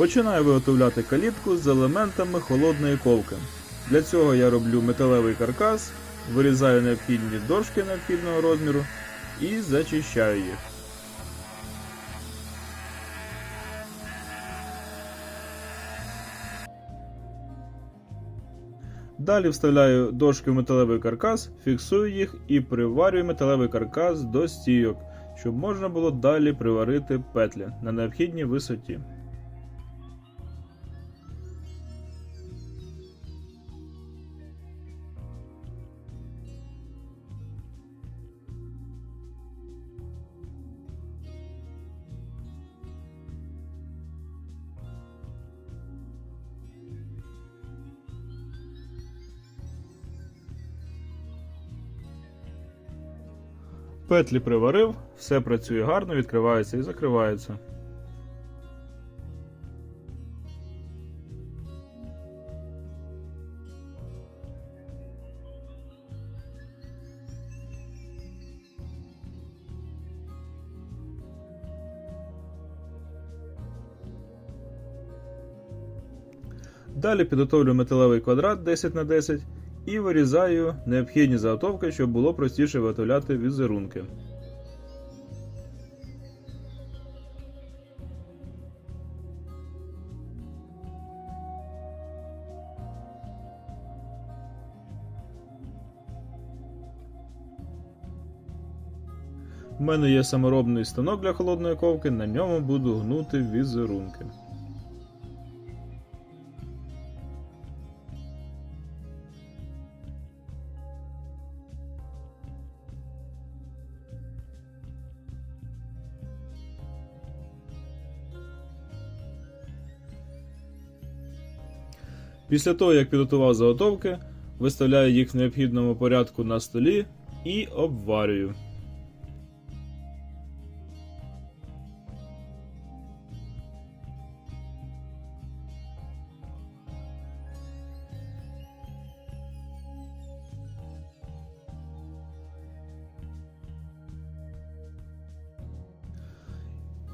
Починаю виготовляти калітку з елементами холодної ковки. Для цього я роблю металевий каркас, вирізаю необхідні дошки необхідного розміру і зачищаю їх. Далі вставляю дошки в металевий каркас, фіксую їх і приварюю металевий каркас до стійок, щоб можна було далі приварити петлі на необхідній висоті. Петлі приварив, все працює гарно, відкривається і закривається. Далі підготовлю металевий квадрат 10 на 10 і вирізаю необхідні заготовки, щоб було простіше виготовляти візерунки. У мене є саморобний станок для холодної ковки, на ньому буду гнути візерунки. Після того, як підготував заготовки, виставляю їх в необхідному порядку на столі і обварюю.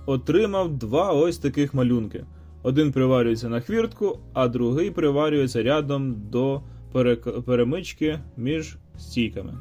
Отримав два ось таких малюнки. Один приварюється на хвіртку, а другий приварюється рядом до перемички між стійками.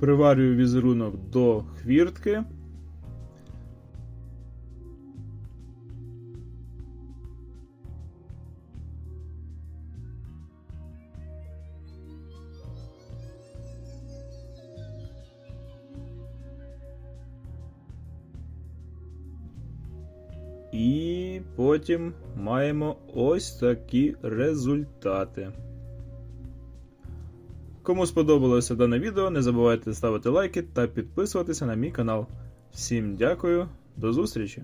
Приварюю візерунок до хвіртки. І потім маємо ось такі результати. Кому сподобалося дане відео, не забувайте ставити лайки та підписуватися на мій канал. Всім дякую, до зустрічі!